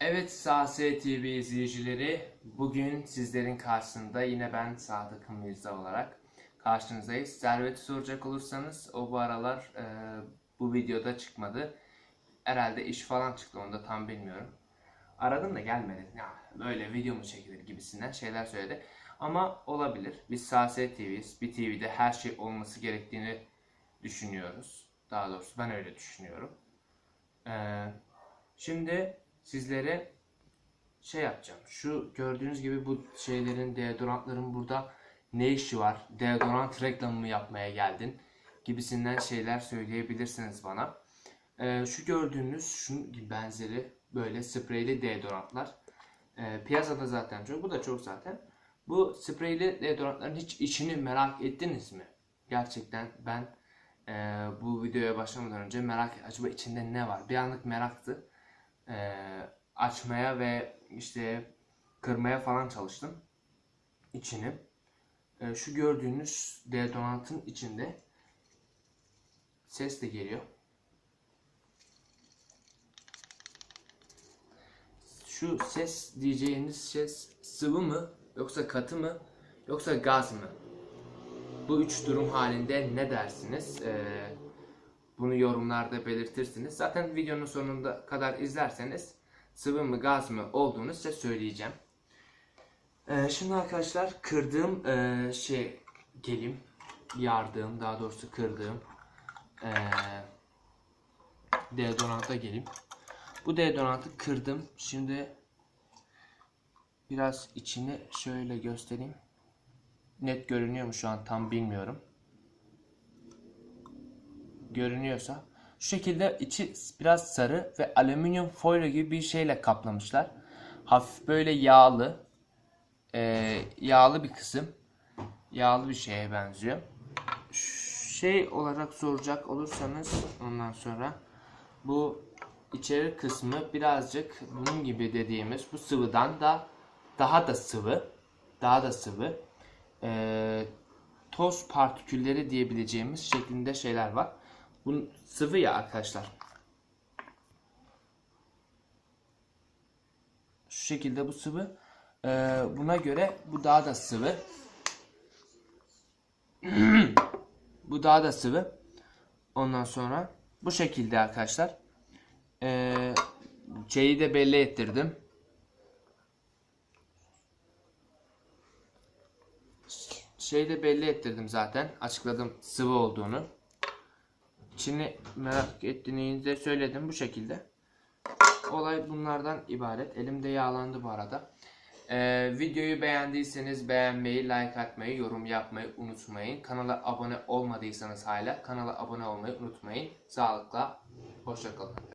Evet SAS TV izleyicileri bugün sizlerin karşısında yine ben Sadık Mirza olarak karşınızdayız. Servet'i soracak olursanız o bu aralar e, bu videoda çıkmadı. Herhalde iş falan çıktı onu da tam bilmiyorum. Aradım da gelmedi. Ya böyle video mu çekilir gibisinden şeyler söyledi. Ama olabilir. Biz SAS TV'yiz. Bir TV'de her şey olması gerektiğini düşünüyoruz. Daha doğrusu ben öyle düşünüyorum. Ee, şimdi sizlere şey yapacağım. Şu gördüğünüz gibi bu şeylerin deodorantların burada ne işi var? Deodorant reklamı mı yapmaya geldin? Gibisinden şeyler söyleyebilirsiniz bana. Ee, şu gördüğünüz şunun gibi benzeri böyle spreyli deodorantlar. Ee, piyasada zaten çok. Bu da çok zaten. Bu spreyli deodorantların hiç içini merak ettiniz mi? Gerçekten ben e, bu videoya başlamadan önce merak acaba içinde ne var? Bir anlık meraktı. E, açmaya ve işte kırmaya falan çalıştım içini. E, şu gördüğünüz deodorantın içinde ses de geliyor. Şu ses diyeceğiniz ses sıvı mı yoksa katı mı yoksa gaz mı? Bu üç durum halinde ne dersiniz? Ee, bunu yorumlarda belirtirsiniz. Zaten videonun sonunda kadar izlerseniz sıvı mı gaz mı olduğunu size söyleyeceğim. Ee, şimdi arkadaşlar kırdığım e, şey gelim yardığım daha doğrusu kırdığım e, deodoranta gelim. Bu deodorantı kırdım. Şimdi biraz içini şöyle göstereyim. Net görünüyor mu şu an tam bilmiyorum. Görünüyorsa. Şu şekilde içi biraz sarı ve alüminyum folyo gibi bir şeyle kaplamışlar. Hafif böyle yağlı. e, yağlı bir kısım. Yağlı bir şeye benziyor. Şey olarak soracak olursanız ondan sonra bu içeri kısmı birazcık bunun gibi dediğimiz bu sıvıdan da daha da sıvı. Daha da sıvı e, toz partikülleri diyebileceğimiz şeklinde şeyler var. Bu sıvı ya arkadaşlar. Şu şekilde bu sıvı. E, buna göre bu daha da sıvı. bu daha da sıvı. Ondan sonra bu şekilde arkadaşlar. E, şeyi de belli ettirdim. şeyi de belli ettirdim zaten. Açıkladım sıvı olduğunu. İçini merak ettiğinizi de söyledim bu şekilde. Olay bunlardan ibaret. Elimde yağlandı bu arada. Ee, videoyu beğendiyseniz beğenmeyi, like atmayı, yorum yapmayı unutmayın. Kanala abone olmadıysanız hala kanala abone olmayı unutmayın. Sağlıkla, hoşçakalın.